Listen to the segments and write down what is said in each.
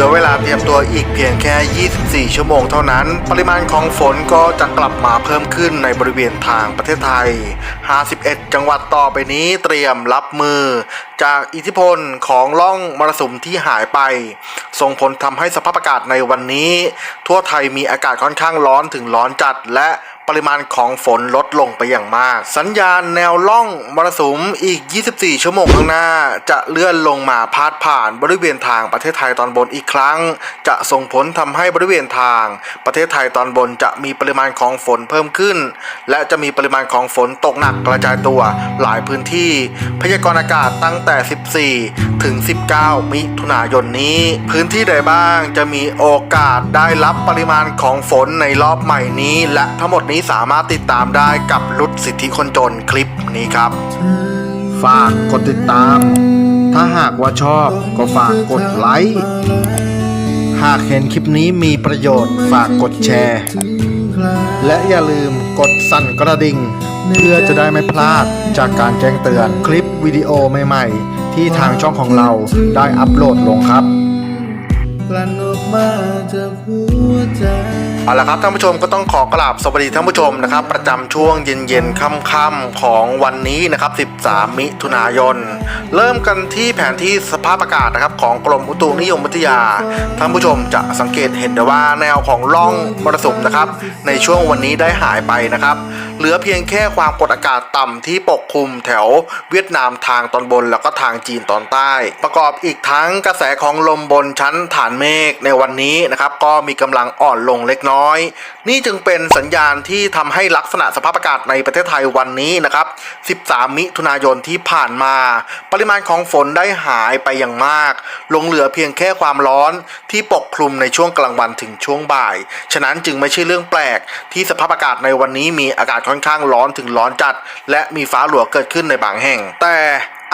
ลือเวลาเตรียมตัวอีกเพียงแค่ 24 ชั่วโมงเท่านั้น ปริมาณของฝนก็จะกลับมาเพิ่มขึ้นในบริเวณทางประเทศไทย 51 จังหวัดต่อไปนี้เตรียมรับมือ จากอิทธิพลของล่องมรสุมที่หายไป ส่งผลทำให้สภาพอากาศในวันนี้ ทั่วไทยมีอากาศค่อนข้างร้อนถึงร้อนจัดและ ปริมาณของฝนลดลงไปอย่างมาก สัญญาณแนวล่องมรสุมอีก 24 ชั่วโมงข้างหน้า จะเลื่อนลงมาพาดผ่านบริเวณทางประเทศไทยตอนบนอีกครั้ง จะส่งผลทำให้บริเวณทาง ประเทศไทยตอนบนจะมีปริมาณของฝนเพิ่มขึ้น และจะมีปริมาณของฝนตกหนักกระจายตัวหลายพื้นที่ พยากรณ์อากาศตั้งแต่ 14 ถึง 19 มิถุนายนนี้ พื้นที่ใดบ้างจะมีโอกาสได้รับปริมาณของฝนในรอบใหม่นี้และทั้งหมดนี้สามารถติดตามได้กับรุดสิทธิคนจนคลิปนี้ครับ ฝากกดติดตาม ถ้าหากว่าชอบก็ฝากกดไลค์ หากเห็นคลิปนี้มีประโยชน์ฝากกดแชร์ และอย่าลืมกดสั่นกระดิ่ง เพื่อจะได้ไม่พลาดจากการแจ้งเตือนคลิปวิดีโอใหม่ๆ ที่ทางช่องของเราได้อัปโหลดลงครับ กลั่นออกมาจากหัวใจ เอาละครับท่านผู้ชมก็ต้องขอกราบสวัสดีท่านผู้ชมนะครับ ประจำช่วงเย็นๆค่ำๆของวันนี้นะครับ 13 มิถุนายน เริ่มกันที่แผนที่สภาพอากาศนะครับของกรมอุตุนิยมวิทยา ท่านผู้ชมจะสังเกตเห็นได้ว่าแนวของร่องมรสุมนะครับ ในช่วงวันนี้ได้หายไปนะครับ เหลือเพียงแค่ความกดอากาศต่ำที่ปกคลุมแถวเวียดนามทางตอนบนแล้วก็ทางจีนตอนใต้ ประกอบอีกทั้งกระแสของลมบนชั้นฐานเมฆในวันนี้นะครับก็มีกำลังอ่อนลงเล็กน้อย นี่จึงเป็นสัญญาณที่ทำให้ลักษณะสภาพอากาศในประเทศไทยวันนี้นะครับ 13 มิถุนายนที่ผ่านมา ปริมาณของฝนได้หายไปอย่างมาก ลงเหลือเพียงแค่ความร้อนที่ปกคลุมในช่วงกลางวันถึงช่วงบ่าย ฉะนั้นจึงไม่ใช่เรื่องแปลกที่สภาพอากาศในวันนี้มีอากาศค่อนข้างร้อนถึงร้อนจัด และมีฟ้าหลัวเกิดขึ้นในบางแห่ง แต่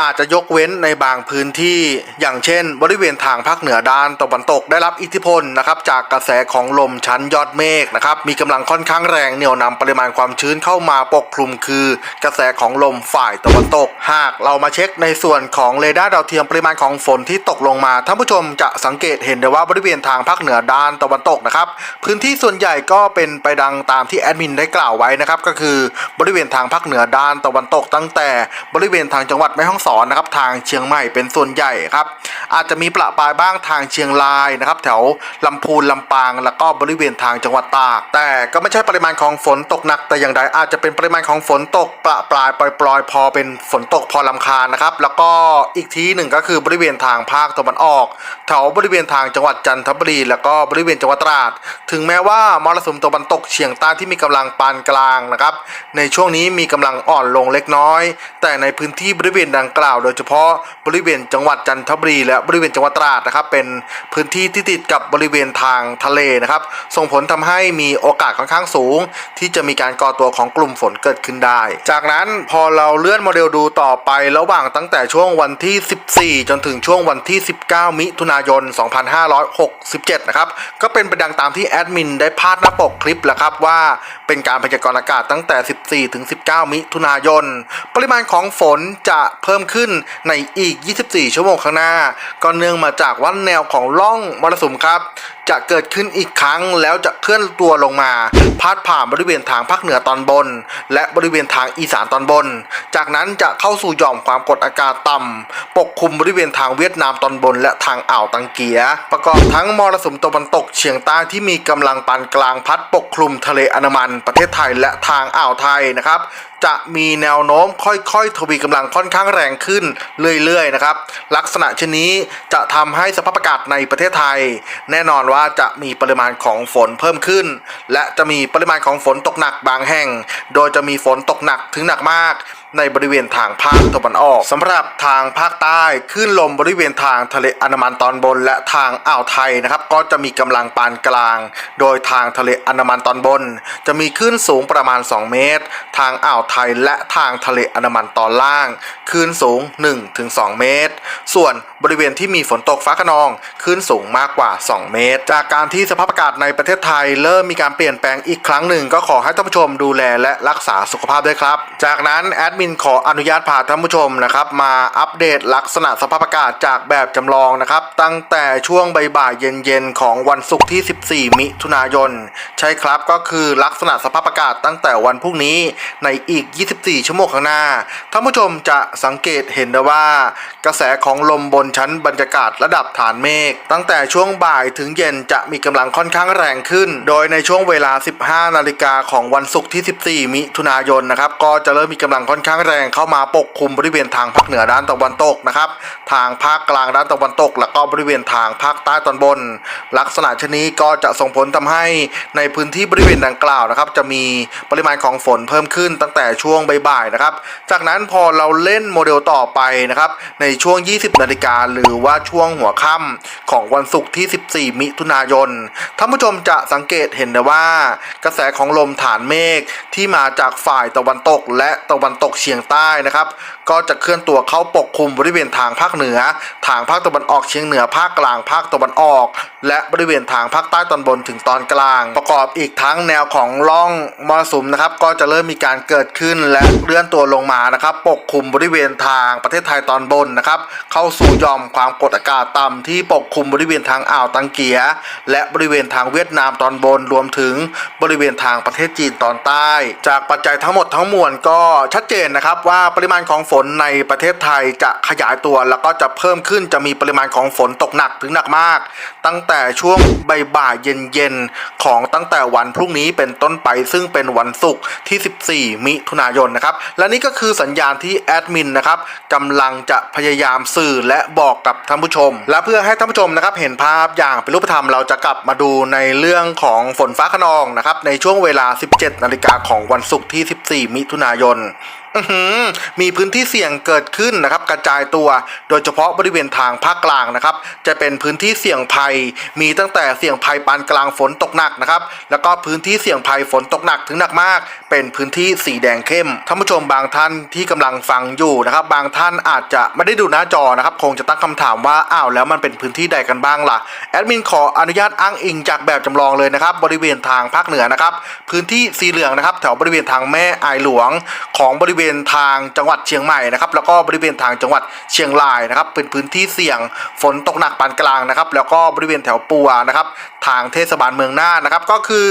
อาจจะยกเว้นในบางพื้นที่ อย่างเช่น บริเวณทางภาคเหนือด้านตะวันตกได้รับอิทธิพลนะครับจากกระแสของลมชั้นยอดเมฆนะครับมีกำลังค่อนข้างแรงเหนี่ยวนำปริมาณความชื้นเข้ามาปกคลุมคือ กระแสของลมฝ่ายตะวันตก หากเรามาเช็คในส่วนของเรดาร์ดาวเทียมปริมาณของฝนที่ตกลงมาท่านผู้ชมจะสังเกตเห็นได้ว่าบริเวณทางภาคเหนือด้านตะวันตกนะครับพื้นที่ส่วนใหญ่ก็เป็นไปดังตามที่แอดมินได้กล่าวไว้นะครับก็คือบริเวณทางภาคเหนือด้านตะวันตก ตั้งแต่บริเวณทางจังหวัดแม่ฮ่องสอนนะครับทางเชียงใหม่เป็นส่วนใหญ่ครับอาจจะมีประปรายบ้างทางเชียงรายนะครับ แถวลำพูนลำปาง แล้วก็บริเวณทางจังหวัดตาก แต่ก็ไม่ใช่ปริมาณของฝนตกหนัก แต่อย่างใดอาจจะเป็นปริมาณของฝนตกประปรายปล่อยๆ พอเป็นฝนตกพอลำคาญนะครับ แล้วก็อีกทีหนึ่งก็คือบริเวณทางภาคตะวันออกแถวบริเวณทางจังหวัดจันทบุรี แล้วก็บริเวณจังหวัดตราด ถึงแม้ว่ามรสุมตะวันตกเฉียงใต้ที่มีกำลังปานกลางนะครับ ในช่วงนี้มีกำลังอ่อนลงเล็กน้อย แต่ในพื้นที่บริเวณดังกล่าว โดยเฉพาะบริเวณจังหวัดจันทบุรีและบริเวณจังหวัดตราดนะครับ เป็นพื้นที่ที่ติดกับบริเวณทางทะเลนะครับ ส่งผลทำให้มีโอกาสค่อนข้างสูง ที่จะมีการก่อตัวของกลุ่มฝนเกิดขึ้นได้ จากนั้นพอเราเลื่อนโมเดลดูต่อไประหว่างตั้งแต่ช่วงวันที่ 14 จนถึงช่วงวันที่ 19 มิถุนายน 2567 นะครับ ก็เป็นไปดังตามที่แอดมินได้พาดหน้าปกคลิปแล้วครับว่าเป็นการพยากรณ์อากาศตั้งแต่ 14 ถึง 19 มิถุนายน ปริมาณของฝนจะเพิ่มขึ้นในอีก 24 ชั่วโมงข้างหน้า ก็เนื่องมาจากวัดแนวของล่องมรสุมครับ จะเกิดขึ้นอีกครั้งแล้วจะเคลื่อนตัวลงมา พาดผ่านบริเวณทางภาคเหนือตอนบน และบริเวณทางอีสานตอนบน จากนั้นจะเข้าสู่หย่อมความกดอากาศต่ำปกคลุมบริเวณทางเวียดนามตอนบน และทางอ่าวตังเกีย ประกอบทั้งมรสุมตะวันตกเฉียงใต้ที่มีกำลังปานกลางพัดปกคลุมทะเลอันมัน ประเทศไทยและทางอ่าวไทยนะครับจะมีแนวโน้มค่อยๆ ทวีกำลังค่อนข้างแรงขึ้นเรื่อยๆนะครับลักษณะเช่นนี้จะทำให้สภาพอากาศในประเทศไทย แน่นอนว่า่าจะมีปริมาณของฝนเพิ่มขึ้น และจะมีปริมาณของฝนตกหนักบางแห่ง โดยจะมีฝนตกหนักถึงหนักมาก ในบริเวณทางภาคตะวันออกสำหรับทางภาคใต้คลื่นลมบริเวณทางทะเลอันดามันตอนบน และทางอ่าวไทยนะครับก็จะมีกำลังปานกลาง โดยทางทะเลอันดามันตอนบน จะมีคลื่นสูงประมาณ 2 เมตร ทางอ่าวไทยและทางทะเลอันดามันตอนล่างคลื่นสูง 1-2 เมตร ส่วนบริเวณที่มีฝนตกฟ้าขนองคลื่นสูงมากกว่า 2 เมตร จากการที่สภาพอากาศในประเทศไทย เริ่มมีการเปลี่ยนแปลงอีกครั้งหนึ่ง ก็ขอให้ท่านผู้ชมดูแลและรักษาสุขภาพด้วยครับ จากนั้นแอดมินมินขออนุญาตพาท่านผู้ชมนะครับมาอัปเดตลักษณะสภาพอากาศจากแบบจำลองนะครับ ตั้งแต่ช่วงบ่ายเย็นๆของวันศุกร์ที่ 14 มิถุนายน ใช่ครับก็คือลักษณะสภาพอากาศตั้งแต่วันพรุ่งนี้ในอีก 24 ชั่วโมงข้างหน้าท่านผู้ชมจะสังเกตเห็นได้ว่า กระแสของลมบนชั้นบรรยากาศระดับฐานเมฆตั้งแต่ช่วงบ่ายถึงเย็นจะมีกำลังค่อนข้างแรงขึ้น โดยในช่วงเวลา 15 นาฬิกาของวันศุกร์ที่ 14 มิถุนายนนะครับก็จะเริ่มมีกำลังค่อนข้างแรงเข้ามาปกคลุมบริเวณทางภาคเหนือด้านตะวันตกนะครับ ทางภาคกลางด้านตะวันตก แล้วก็บริเวณทางภาคใต้ตอนบน ลักษณะเช่นนี้ก็จะส่งผลทำให้ในพื้นที่บริเวณดังกล่าวนะครับ จะมีปริมาณของฝนเพิ่มขึ้นตั้งแต่ช่วงบ่ายๆนะครับ จากนั้นพอเราเล่นโมเดลต่อไปนะครับ ในช่วง 20 นาฬิกาหรือว่าช่วงหัวค่ำของวันศุกร์ที่ 14 มิถุนายนท่านผู้ชมจะสังเกตเห็นได้ว่า กระแสของลมฐานเมฆที่มาจากฝ่ายตะวันตกและตะวันตกเฉียงใต้นะครับ ก็จะเคลื่อนตัวเข้าปกคลุมบริเวณทางภาคเหนือ ทางภาคตะวันออกเฉียงเหนือภาคกลางภาคตะวันออก และบริเวณทางภาคใต้ตอนบนถึงตอนกลาง ประกอบอีกทั้งแนวของร่องมรสุมนะครับ ก็จะเริ่มมีการเกิดขึ้นและเลื่อนตัวลงมานะครับ ปกคลุมบริเวณทางประเทศไทยตอนบนนะครับ เข้าสู่ยอมความกดอากาศต่ำที่ปกคลุมบริเวณทางอ่าวตังเกีย และบริเวณทางเวียดนามตอนบนรวมถึงบริเวณทางประเทศจีนตอนใต้ จากปัจจัยทั้งหมดทั้งมวลก็ชัดเจนนะครับว่าปริมาณของฝนในประเทศไทยจะขยายตัวแล้วก็จะเพิ่มขึ้นจะมีปริมาณของฝนตกหนักถึงหนักมาก ตั้งแต่ช่วงบ่ายเย็นๆของตั้งแต่วันพรุ่งนี้เป็นต้นไป ซึ่งเป็นวันศุกร์ที่ 14 มิถุนายนนะครับและนี่ก็คือสัญญาณที่แอดมินนะครับกำลังจะพยายามสื่อและบอกกับท่านผู้ชม และเพื่อให้ท่านผู้ชมนะครับเห็นภาพอย่างเป็นรูปธรรมเราจะกลับมาดูในเรื่องของฝนฟ้าขนองนะครับในช่วงเวลา 17 นาฬิกาของวันศุกร์ที่ 14 มิถุนายน มีพื้นที่เสี่ยงเกิดขึ้นนะครับกระจายตัว โดยเฉพาะบริเวณทางภาคกลางนะครับ จะเป็นพื้นที่เสี่ยงภัย มีตั้งแต่เสี่ยงภัยปานกลางฝนตกหนักนะครับ แล้วก็พื้นที่เสี่ยงภัยฝนตกหนักถึงหนักมาก เป็นพื้นที่สีแดงเข้มท่านผู้ชมบางท่านที่กำลังฟังอยู่นะครับ บางท่านอาจจะไม่ได้ดูหน้าจอนะครับ คงจะตั้งคำถามว่าอ้าวแล้วมันเป็นพื้นที่ใดกันบ้างล่ะแอดมินขออนุญาตอ้างอิงจากแบบจำลองเลยนะครับ บริเวณทางภาคเหนือนะครับ พื้นที่สีเหลืองนะครับ แถวบริเวณทางแม่อายหลวงของบริเวณณทางจังหวัดเชียงใหม่นะครับแล้วก็บริเวณทางจังหวัดเชียงรายนะครับ เป็นพื้นที่เสี่ยงฝนตกหนักปานกลางนะครับ แล้วก็บริเวณแถวปัวนะครับทางเทศบาลเมืองน่านนะครับ ก็คือ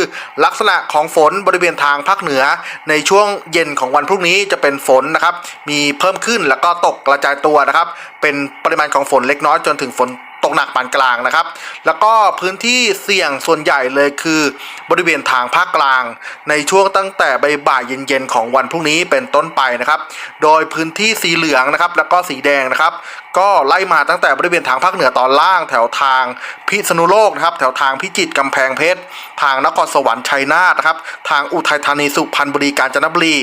ลักษณะของฝนบริเวณทางภาคเหนือ ในช่วงเย็นของวันพรุ่งนี้จะเป็นฝนนะครับ มีเพิ่มขึ้นแล้วก็ตกกระจายตัวนะครับ เป็นปริมาณของฝนเล็กน้อยจนถึงฝน ตกหนักปานกลางนะครับ แล้วก็พื้นที่เสี่ยงส่วนใหญ่เลยคือบริเวณทางภาคกลาง ในช่วงตั้งแต่บ่ายเย็นๆของวันพรุ่งนี้เป็นต้นไปนะครับ โดยพื้นที่สีเหลืองนะครับ แล้วก็สีแดงนะครับ ก็ไล่มาตั้งแต่บริเวณทางภาคเหนือตอนล่าง แถวทางพิษณุโลกนะครับ แถวทางพิจิตรกำแพงเพชร ทางนครสวรรค์ชัยนาทนะครับ ทางอุทัยธานีสุพรรณบุรีกาญจนบุรี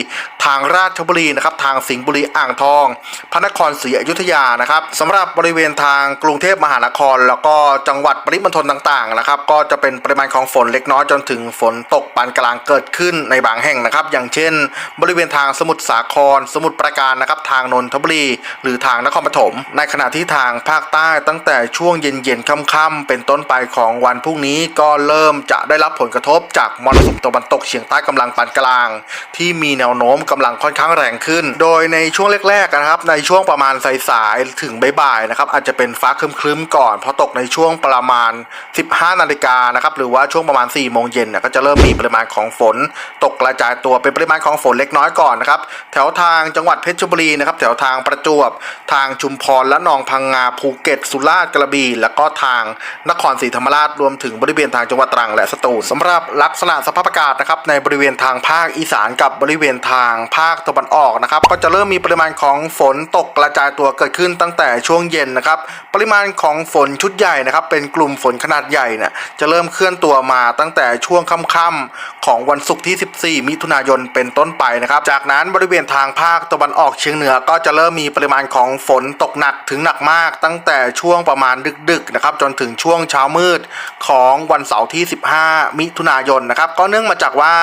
ทางราชบุรีนะครับ ทางสิงห์บุรีอ่างทอง พระนครศรีอยุธยานะครับสำหรับบริเวณทางกรุงเทพมหานคร แล้วก็จังหวัดปริมณฑลต่างๆนะครับ ก็จะเป็นปริมาณของฝนเล็กน้อยจนถึงฝนตกปานกลางเกิดขึ้นในบางแห่งนะครับ อย่างเช่น บริเวณทางสมุทรสาคร สมุทรปราการนะครับ ทางนนทบุรี หรือทางนครปฐม ในขณะที่ทางภาคใต้ตั้งแต่ช่วงเย็นๆค่ำๆเป็นต้นไปของวันพรุ่งนี้ก็เริ่มจะได้รับผลกระทบจากมรสุมตะวันตกเฉียงใต้กำลังปานกลาง ที่มีแนวโน้มกำลังค่อนข้างแรงขึ้น โดยในช่วงแรกๆนะครับ ในช่วงประมาณสายๆถึงบ่ายๆนะครับอาจจะเป็นฟ้าครึ้มๆก่อนเพราะตกในช่วงประมาณ 15 นาฬิกานะครับหรือว่าช่วงประมาณ 4 โมงเย็นเนี่ยก็จะเริ่มมีปริมาณของฝน ตกกระจายตัวเป็นปริมาณของฝนเล็กน้อยก่อนนะครับแถวทางจังหวัดเพชรบุรีนะครับแถวทางประจวบ ทางชุมพรและหนองพังงาภูเก็ต สุราษฎร์กระบี่แล้วก็ทางนครศรีธรรมราชรวมถึงบริเวณทางจังหวัดตรังและสตูลสำหรับลักษณะสภาพอากาศนะครับในบริเวณทางภาคอีสานกับบริเวณทางภาคตะวันออกนะครับก็จะเริ่มมีปริมาณของฝนตกกระจายตัวเกิดขึ้นตั้งแต่ช่วงเย็นนะครับปริมาณของฝนชุดใหญ่นะครับ เป็นกลุ่มฝนขนาดใหญ่เนี่ยจะเริ่มเคลื่อนตัวมาตั้งแต่ช่วงค่ำๆของวันศุกร์ที่ 14 มิถุนายนเป็นต้นไปนะครับ จากนั้นบริเวณทางภาคตะวันออกเฉียงเหนือก็จะเริ่มมีปริมาณของฝนตกหนักถึงหนักมาก ตั้งแต่ช่วงประมาณดึกๆนะครับจนถึงช่วงเช้ามืดของวันเสาร์ที่ 15 มิถุนายนนะครับ ก็เนื่องมาจากว่า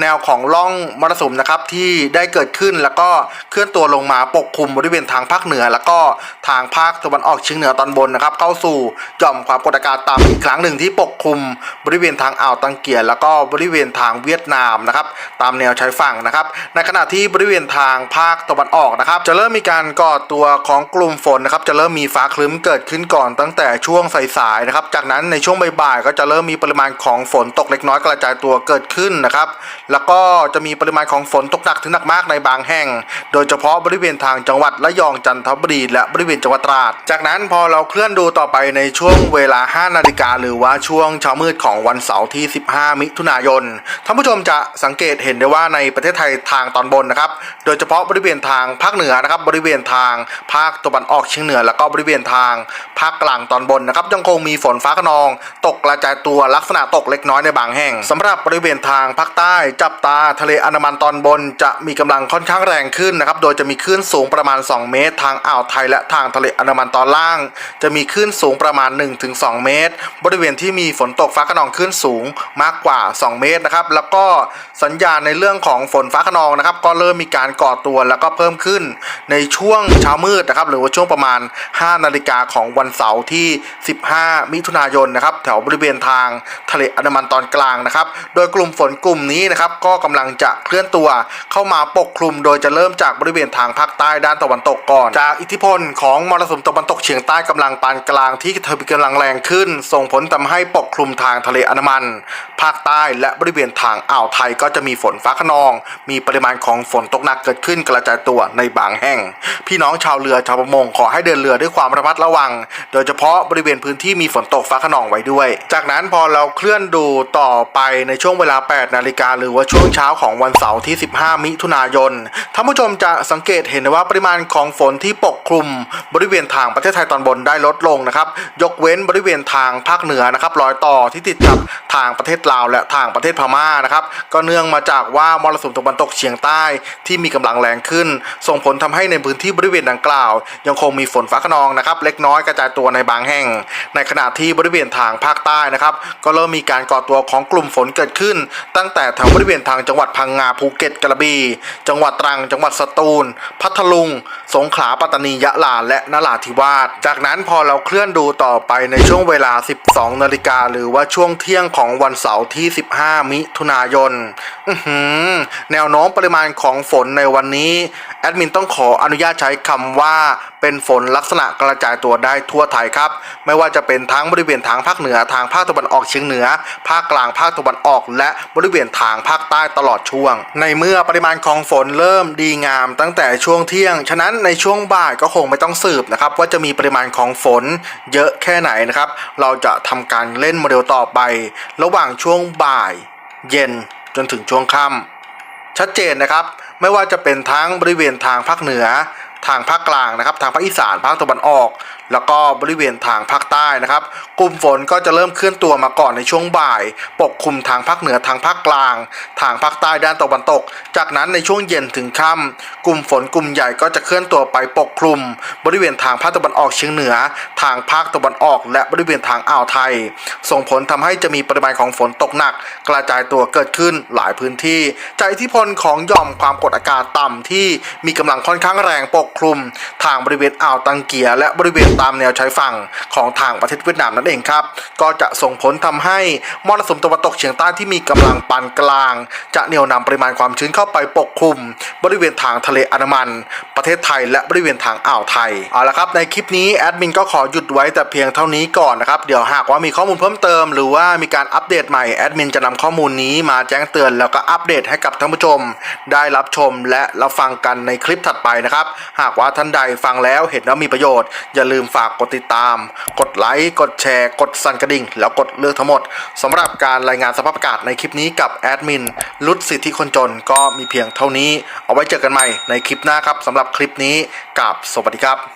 แนวของร่องมรสุมนะครับที่ได้เกิดขึ้นแล้วก็เคลื่อนตัวลงมาปกคลุมบริเวณทางภาคเหนือ แล้วก็ทางภาคตะวันออกเฉียงเหนือตอนบนนะครับเข้าสู่หย่อมความกดอากาศต่ำอีกครั้งหนึ่งที่ปกคลุมบริเวณทางอ่าวตังเกียร์แล้วก็บริเวณทางเวียดนามนะครับตามแนวชายฝั่งนะครับ ในขณะที่บริเวณทางภาคตะวันออกนะครับ จะเริ่มมีการก่อตัวของกลุ่มฝนนะครับ จะเริ่มมีฟ้าครึ้มเกิดขึ้นก่อนตั้งแต่ช่วงสายๆนะครับ จากนั้นในช่วงบ่ายๆก็จะเริ่มมีปริมาณของฝนตกเล็กน้อยกระจายตัวเกิดขึ้นนะครับ แล้วก็จะมีปริมาณของฝนตกหนักถึงหนักมากในบางแห่ง โดยเฉพาะบริเวณทางจังหวัดระยองจันทบุรีและบริเวณจังหวัดตราด จากนั้นพอเราเคลื่อนดูต่อไปในช่วงเวลา 5 นาฬิกาหรือว่าช่วงเช้ามืดของวันเสาร์ที่ 15 มิถุนายน ท่านผู้ชมจะสังเกตเห็นได้ว่าในประเทศไทยทางตอนบนนะครับ โดยเฉพาะบริเวณทางภาคเหนือนะครับ บริเวณทางภาคตะวันออกเฉียงเหนือ แล้วก็บริเวณทางภาคกลางตอนบนนะครับยังคงมีฝนฟ้าขนอง ตกกระจายตัวลักษณะตกเล็กน้อยในบางแห่งสำหรับบริเวณทางภาคใต้จับตาทะเลอันดามันตอนบน จะมีกำลังค่อนข้างแรงขึ้นนะครับ โดยจะมีคลื่นสูงประมาณ 2 เมตร ทางอ่าวไทยและทางทะเลอันดามันตอนล่าง จะมีคลื่นสูงประมาณ 1-2 เมตร บริเวณที่มีฝนตกฟ้าขนองคลื่นสูงมากกว่า 2 เมตรนะครับแล้วก็สัญญาณในเรื่องของฝนฟ้าขนองนะครับก็เริ่มมีการก่อตัวแล้วก็เพิ่มขึ้นในช่วงเช้ามืดนะครับหรือว่าช่วงประมาณ 5 นาฬิกาของวันเสาร์ที่ 15 มิถุนายนนะครับแถวบริเวณทางทะเลอันดามันตอนกลางนะครับโดยกลุ่มฝนกลุ่มนี้นะครับก็กำลังจะเคลื่อนตัวเข้ามาปกคลุม โดยจะเริ่มจากบริเวณทางภาคใต้ด้านตะวันตกก่อน จากอิทธิพลของมรสุมตะวันตกเฉียงใต้กำลังปานกลางที่ทวีกำลังแรงขึ้น ส่งผลทำให้ปกคลุมทางทะเลอันมัน ภาคใต้และบริเวณทางอ่าวไทยก็จะมีฝนฟ้าขนอง มีปริมาณของฝนตกหนักเกิดขึ้นกระจายตัวในบางแห่ง พี่น้องชาวเรือชาวประมงขอให้เดินเรือด้วยความระมัดระวัง โดยเฉพาะบริเวณพื้นที่มีฝนตกฟ้าขนองไว้ด้วย จากนั้นพอเราเคลื่อนดูต่อไปในช่วงเวลา 8 นาฬิกาหรือว่าช่วงเช้าของวันเสาร์ที่ 15 มิถุนายนท่านผู้ชมจะสังเกตเห็นว่าปริมาณของฝนที่ปกคลุม บริเวณทางประเทศไทยตอนบนได้ลดลงนะครับ ยกเว้นบริเวณทางภาคเหนือนะครับรอยต่อที่ติดกับทางประเทศลาวและทางประเทศพม่านะครับก็เนื่องมาจากว่ามรสุมตะวันตกเฉียงใต้ที่มีกำลังแรงขึ้น ส่งผลทำให้ในพื้นที่บริเวณดังกล่าว ยังคงมีฝนฟ้าขนองนะครับเล็กน้อยกระจายตัวในบางแห่ง ในขณะที่บริเวณทางภาคใต้นะครับก็เริ่มมีการก่อตัวของกลุ่มฝนเกิดขึ้น ตั้งแต่แถวบริเวณทางจังหวัดพังงาภูเก็ตกระบี่จังหวัดตรัง จังหวัดสตูล พัทลุง สงขลาปัตตานียะลาและนราธิวาสจากนั้นพอเราเคลื่อนดูต่อไปในช่วงเวลา 12 นาฬิกาหรือว่าช่วงเที่ยงของวันเสาร์ที่ 15 มิถุนายนแนวโน้มปริมาณของฝนในวันนี้ แอดมินต้องขออนุญาตใช้คำว่าเป็นฝนลักษณะกระจายตัวได้ทั่วไทยครับ ไม่ว่าจะเป็นทั้งบริเวณทางภาคเหนือทางภาคตะวันออกเฉียงเหนือ ภาคกลางภาคตะวันออก และบริเวณทางภาคใต้ตลอดช่วง ในเมื่อปริมาณของฝนเริ่มดีงามตั้งแต่ช่วงเที่ยง ฉะนั้นในช่วงบ่ายก็คงไม่ต้องสืบนะครับว่าจะมีปริมาณของฝนเยอะแค่ไหนนะครับ เราจะทำการเล่นโมเดลต่อไป ระหว่างช่วงบ่าย เย็นจนถึงช่วงค่ำชัดเจนนะครับ ไม่ว่าจะเป็นทั้งบริเวณทางภาคเหนือ ทางภาคกลางนะครับ ทางภาคอีสานภาคตะวันออกแล้วก็บริเวณทางภาคใต้นะครับ กลุ่มฝนก็จะเริ่มเคลื่อนตัวมาก่อนในช่วงบ่าย ปกคลุมทางภาคเหนือทางภาคกลาง ทางภาคใต้ด้านตะวันตก จากนั้นในช่วงเย็นถึงค่ำกลุ่มฝนกลุ่มใหญ่ก็จะเคลื่อนตัวไปปกคลุม บริเวณทางภาคตะวันออกเฉียงเหนือ ทางภาคตะวันออก และบริเวณทางอ่าวไทย ส่งผลทำให้จะมีปริมาณของฝนตกหนัก กระจายตัวเกิดขึ้นหลายพื้นที่จากอิทธิพลของหย่อมความกดอากาศต่ำที่มีกำลังค่อนข้างแรงปกคลุม ทางบริเวณอ่าวตังเกียและบริเวณตามแนวชายฝั่งของทางประเทศเวียดนามนั่นเองครับ ก็จะส่งผลทำให้มรสุมตะวันตกเฉียงใต้ที่มีกำลังปานกลาง จะเหนี่ยวนำปริมาณความชื้นเข้าไปปกคลุม บริเวณทางทะเลอันดามัน ประเทศไทยและบริเวณทางอ่าวไทยเอาละครับในคลิปนี้แอดมินก็ขอหยุดไว้แต่เพียงเท่านี้ก่อนนะครับเดี๋ยวหากว่ามีข้อมูลเพิ่มเติม หรือว่ามีการอัปเดตใหม่แอดมินจะนำข้อมูลนี้มาแจ้งเตือน แล้วก็อัปเดตให้กับท่านผู้ชม ได้รับชมและรับฟังกันในคลิปถัดไปนะครับหากว่าท่านใดฟังแล้วเห็นแล้วมีประโยชน์อย่าลืมมฝากกดติดตาม กดไลค์ กดแชร์ กดสั่นกระดิ่ง แล้วกดเลือกทั้งหมดสำหรับการรายงานสภาพอากาศในคลิปนี้กับแอดมินลุดสิทธิคนจนก็มีเพียงเท่านี้ เอาไว้เจอกันใหม่ในคลิปหน้าครับสำหรับคลิปนี้กับสวัสดีครับ